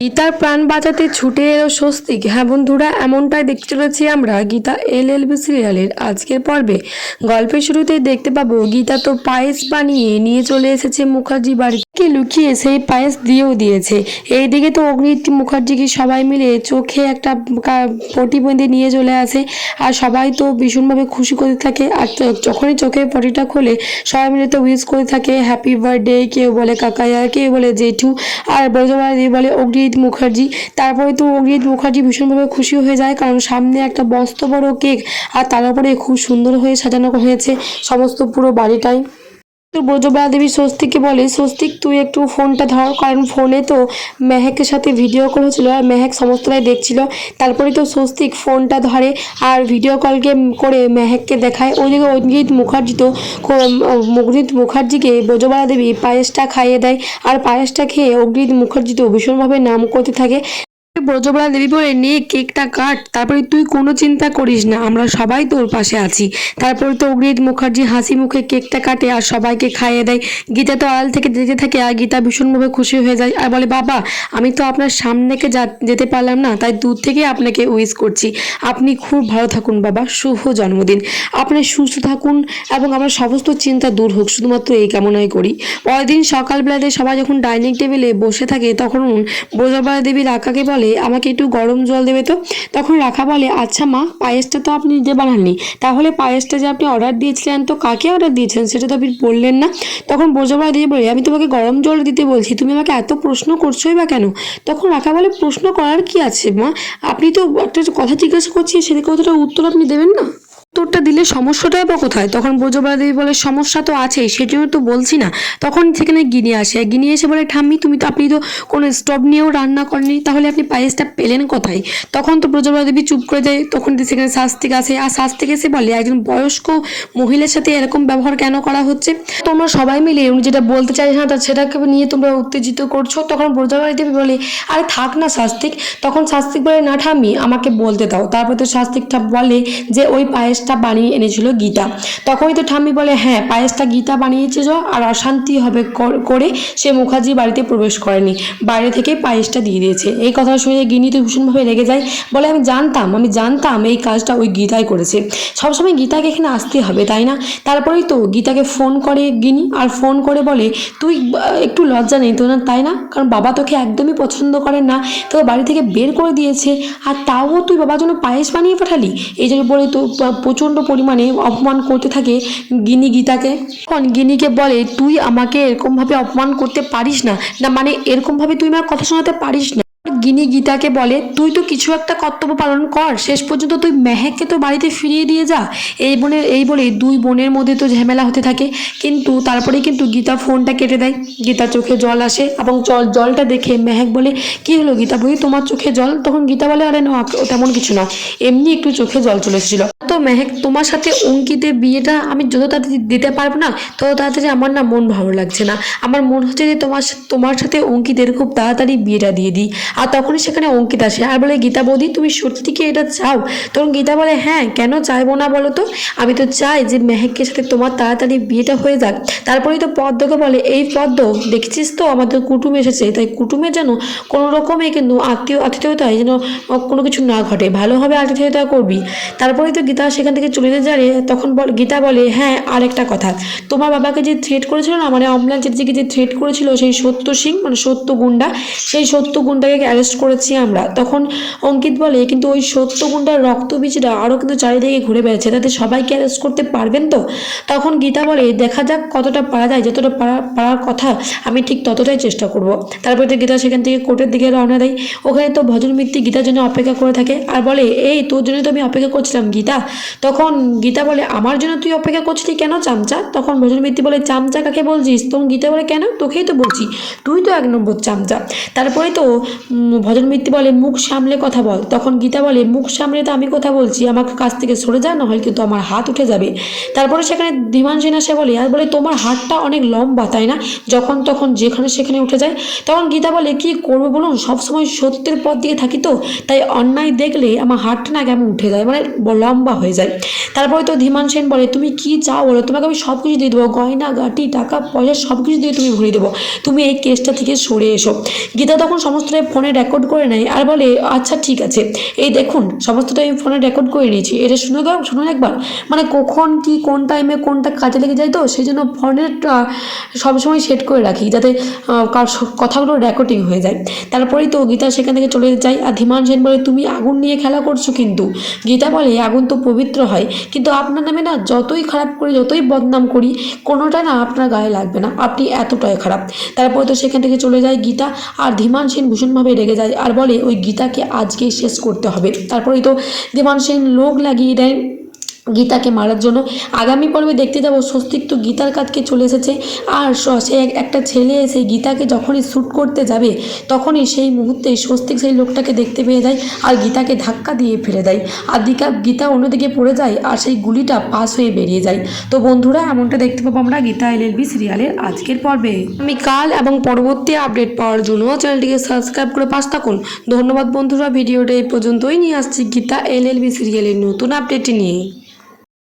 গীতার প্রাণ বাঁচাতে ছুটে এলো স্বস্তিক। হ্যাঁ বন্ধুরা, এমনটাই দেখতে চলেছি আমরা। গীতা এল এল বি সিরিয়ালের আজকের পর্বে। গল্পের শুরুতেই দেখতে পাবো, গীতা তো পায়েস বানিয়ে নিয়ে চলে এসেছে মুখার্জি বাড়িকে লুকিয়ে সেই পায়েস দিয়েও দিয়েছে। এইদিকে তো অগ্নিত মুখার্জিকে সবাই মিলে চোখে একটা পটি বেঁধে নিয়ে চলে আসে আর সবাই তো ভীষণভাবে খুশি করতে থাকে আর যখনই চোখের পটিটা খোলে, সবাই মিলে তো উইশ করে থাকে হ্যাপি বার্থডে কেউ বলে, কাকাইয়া কেউ বলে, জেঠু আর ব্রজবাড়ি বলে অগ্নিজিৎ মুখার্জি তারপরে তো অগ্নিজিৎ মুখার্জি ভীষণভাবে খুশি হয়ে যায় কারণ সামনে একটা বস্ত বড় কেক আর তার উপরে খুব সুন্দর হয়ে সাজানো হয়েছে সমস্ত পুরো বাড়িটাই। তো ব্রজবালা দেবী স্বস্তিককে বলে, স্বস্তিক, তুই একটু ফোনটা ধর, কারণ ফোনে তো মেহেকের সাথে ভিডিও কল হচ্ছিল আর মেহেক সমস্তটাই দেখছিল। তারপরে তো স্বস্তিক ফোনটা ধরে আর ভিডিও কলকে করে মেহেককে দেখায়। ওইদিকে অঞ্জিত মুখার্জি তো অগ্নিত মুখার্জিকে ব্রজবালা দেবী পায়েসটা খাইয়ে দেয়। আর পায়েসটা খেয়ে অগ্নিত মুখার্জি তো ভীষণভাবে নাম করতে থাকে। ব্রজবালা দেবী বলে, নে, কেকটা কাট। তারপরে তুই কোনো চিন্তা করিস না, আমরা সবাই তোর পাশে আছি। তারপরে তো অগ্নিত মুখার্জি হাসি মুখে কেকটা কাটে আর সবাইকে খাইয়ে দেয়। গীতা তো আড়াল থেকে যেতে থাকে আর গীতা ভীষণভাবে খুশি হয়ে যায় আর বলে, বাবা, আমি তো আপনার সামনে থেকে যা- যেতে পারলাম না, তাই দূর থেকে আপনাকে উইশ করছি। আপনি খুব ভালো থাকুন, বাবা। শুভ জন্মদিন। আপনি সুস্থ থাকুন এবং আমার সমস্ত চিন্তা দূর হোক। শুধুমাত্র এই কামনাই করি। পরের দিন সকালবেলাতে সবাই যখন ডাইনিং টেবিলে বসে থাকে, তখন ব্রজবালা দেবী রাকাকে বলে আমাকে একটু গরম জল দেবে তো? তখন রাখা বলে আচ্ছা মা, পায়েসটা তো আপনি নিজে বানাননি। তাহলে পায়েসটা যে আপনি অর্ডার দিয়েছিলেন তো কাকে অর্ডার দিয়েছেন সেটা তো আপনি বললেন না। তখন বোঝাবা দিয়ে বলে, আমি তোমাকে গরম জল দিতে বলছি, তুমি আমাকে এত প্রশ্ন করছোই বা কেন? তখন রাখা বলে, প্রশ্ন করার কি আছে মা? আপনি তো একটা কথা জিজ্ঞাসা করছি, সেদিকে কথাটা উত্তর আপনি দেবেন না? উত্তরটা দিলে সমস্যাটাই বা কোথায়? তখন ব্রজবালা দেবী বলে, সমস্যা তো আছেই, সেজন্য তো বলছি না। তখন সেখানে গিনি আসে। গিনি এসে বলে, ঠাম্মি, তুমি তো, আপনি তো কোনো স্টোভ নিয়েও রান্না করেনি তাহলে আপনি পায়েসটা পেলেন কোথায়? তখন তো ব্রজবালা দেবী চুপ করে যায়, তখন সেখানে শাস্তিক আসে। আর শাস্তিক এসে বলে, একজন বয়স্ক মহিলার সাথে এরকম ব্যবহার কেন করা হচ্ছে? তোমরা সবাই মিলে উনি যেটা বলতে চাইছে না তা সেটাকে নিয়ে তোমরা উত্তেজিত করছ। তখন ব্রজবালা দেবী বলে, আরে থাক না শাস্তিক তখন শাস্তিক বলে, না ঠাম্মি, আমাকে বলতে দাও। তারপর তো শাস্তিকটা বলে যে, ওই পায়েসটা বানিয়ে এনেছিল গীতা। তখনই তো ঠাম্মি বলে হ্যাঁ পায়েসটা গীতা বানিয়েছে আর অশান্তি হবে করে সে মুখার্জি বাড়িতে প্রবেশ করেনি। বাইরে থেকে পায়েসটা দিয়ে দিয়েছে। এই কথা শুনে গিনি তো ভীষণভাবে রেগে যায়। বলে, আমি জানতাম আমি জানতাম এই কাজটা ওই গীতাই করেছে। সবসময় গীতাকে এখানে আসতে হবে, তাই না? তারপরেই তো গীতাকে ফোন করে গিনি আর ফোন করে বলে, তুই একটু লজ্জা নেই তো না, তাই না? কারণ বাবা তোকে একদমই পছন্দ করেন না তো বাড়ি থেকে বের করে দিয়েছে। আর তাও তুই বাবার জন্য পায়েস বানিয়ে পাঠালি? এই জন্য বলে তো প্রচণ্ড পরিমাণে অপমান করতে থাকে গিনি গীতাকে। তখন গিনিকে বলে, তুই আমাকে এরকমভাবে অপমান করতে পারিস না। না মানে এরকমভাবে তুই আমার কথা শোনাতে পারিস না। গিনি গীতাকে বলে, তুই তো কিছু একটা কর্তব্য পালন কর। শেষ পর্যন্ত তুই মেহেককে তো বাড়িতে ফিরিয়ে দিয়ে যা। এই বোনের এই বলে দুই বোনের মধ্যে তো ঝামেলা হতে থাকে। কিন্তু তারপরে কিন্তু গীতা ফোনটা কেটে দেয়। গীতা চোখে জল আসে এবং জল, জলটা দেখে মেহেক বলে, কি হলো গীতা বলি তোমার চোখে জল? তখন গীতা বলে, আরে না, তেমন কিছু না। এমনি একটু চোখে জল চলে এসেছিল। তো মেহেক, তোমার সাথে অঙ্কিতের বিয়েটা আমি যত তাড়াতাড়ি দিতে পারব না, তত তাড়াতাড়ি আমার না মন ভালো লাগছে না। আমার মন হচ্ছে যে তোমার তোমার সাথে অঙ্কিতের খুব তাড়াতাড়ি বিয়েটা দিয়ে দিই। আর তখনই সেখানে অঙ্কিত আসে। আর বলে, গীতা বৌদি, তুমি সত্যি কি এটা চাও? তখন গীতা বলে হ্যাঁ কেন চাইব না বলো তো? আমি তো চাই যে মেহেকের সাথে তোমার তাড়াতাড়ি বিয়েটা হয়ে যাক। তারপরেই তো পদ্মকে বলে, এই পদ্ম, দেখছিস তো? আমাদের কুটুম এসেছে। তাই কুটুমে যেন কোনো রকমে কিন্তু আত্মীয় আতিথেয়তায় যেন কোনো কিছু না ঘটে। ভালোভাবে আতিথেয়তা করবি। তারপরেই তো গীতা সেখান থেকে চলে যেতে যারে তখন বল, গীতা বলে হ্যাঁ আরেকটা কথা। তোমার বাবাকে যে থ্রেট করেছিল না মানে অমলান চ্যাটার্জিকে যে থ্রেট করেছিল, সেই সত্য সিং মানে সত্য গুন্ডা, সেই সত্য গুন্ডাকে অ্যারেস্ট করেছি আমরা। তখন অঙ্কিত বলে, কিন্তু ওই সত্য গুন্ডার রক্তবীজটা আরও কিন্তু চারিদিকে ঘুরে বেড়াচ্ছে, তাতে সবাইকে অ্যারেস্ট করতে পারবেন তো? তখন গীতা বলে, দেখা যাক কতটা পারা যায়, যতটা পারা, পারার কথা আমি ঠিক ততটাই চেষ্টা করব। তারপরে তো গীতা সেখান থেকে কোর্টের দিকে রওনা দেয়। ওখানে তো ভজন মিত্তি গীতার জন্য অপেক্ষা করে থাকে। আর বলে, এই, তোর জন্য তো আমি অপেক্ষা করছিলাম, গীতা। তখন গীতা বলে আমার জন্য তুই অপেক্ষা করছিলি কেন চামচা? তখন ভজন মিত্তি বলে চামচা কাকে বলছিস? তখন গীতা বলে কেন? তোকেই তো বলছি তুই তো এক নম্বর চামচা। তারপরে তো উম, ভজন মিত্তি বলে মুখ সামলে কথা বল। তখন গীতা বলে মুখ সামলে তো আমি কথা বলছি আমার কাছ থেকে সরে যা না হয় কিন্তু আমার হাত উঠে যাবে। তারপরে সেখানে ধীমান সেন আসে বলে আর বলে তোমার হাতটা অনেক লম্বা তাই না? যখন তখন যেখানে সেখানে উঠে যায়। তখন গীতা বলে কি করব বলুন? সবসময় সত্যের পথ দিয়ে থাকি তো তাই অন্যায় দেখলে আমার হাতটা না কেমন উঠে যায়। মানে ব- লম্বা হয়ে যায়। তারপরে তো ধীমান সেন বলে, তুমি কি চাও বলো? তোমাকে আমি সব কিছু দিয়ে দেবো। গয়না, গাটি, টাকা, পয়সা সব কিছু দিয়ে তুমি ভরিয়ে দেবো। তুমি এই কেসটা থেকে সরে এসো। গীতা তখন সমস্তটাই ফোনে রেকর্ড করে নেয় আর বলে আচ্ছা ঠিক আছে। এই দেখুন, সমস্তটা আমি ফোনে রেকর্ড করে নিয়েছি। এটা শুনে দাও শুনুন একবার। মানে কখন, কি, কোন টাইমে কোনটা কাজে লেগে যায় তো, সেই জন্য ফোনের সবসময় সেট করে রাখি যাতে কথাগুলো রেকর্ডিং হয়ে যায়। তারপরেই তো গীতা সেখান থেকে চলে যায়। আর ধীমান সেন বলে, তুমি আগুন নিয়ে খেলা করছ কিন্তু। গীতা বলে, আগুন তো পবিত্র হয়। কিন্তু আপনার নামে না যতই খারাপ করি, যতই বদনাম করি, কোনোটা না আপনার গায়ে লাগবে না। আপনি এতটাই খারাপ। তারপরে তো সেখান থেকে চলে যায় গীতা আর ধীমান সেন ভীষণভাবে রেগে যায় আর বলে, ওই গীতাকে আজকেই শেষ করতে হবে। তারপরেই তো ধীমান সেন লোক লাগিয়ে দেয়। গীতাকে মারার জন্য। আগামী পর্বে দেখতে যাব স্বস্তিক তো গীতার কাজকে চলে এসেছে। আর সে একটা ছেলে এসে গীতাকে যখনই শ্যুট করতে যাবে, তখনই সেই মুহূর্তে স্বস্তিক সেই লোকটাকে দেখতে পেয়ে যায় আর গীতাকে ধাক্কা দিয়ে ফেলে দেয়। আর দিকা গীতা অন্যদিকে পড়ে যায় আর সেই গুলিটা পাস হয়ে বেরিয়ে যায়। তো বন্ধুরা, এমনটা দেখতে পাবো আমরা গীতা এল এলএলবি সিরিয়ালের আজকের পর্বে। আমি কাল এবং পরবর্তী আপডেট পাওয়ার জন্য চ্যানেলটিকে সাবস্ক্রাইব করে পাশ থাকুন। ধন্যবাদ বন্ধুরা, ভিডিওটা এই পর্যন্তই। নিয়ে আসছি গীতা এল এলএলবি সিরিয়ালের নতুন আপডেটটি নিয়ে।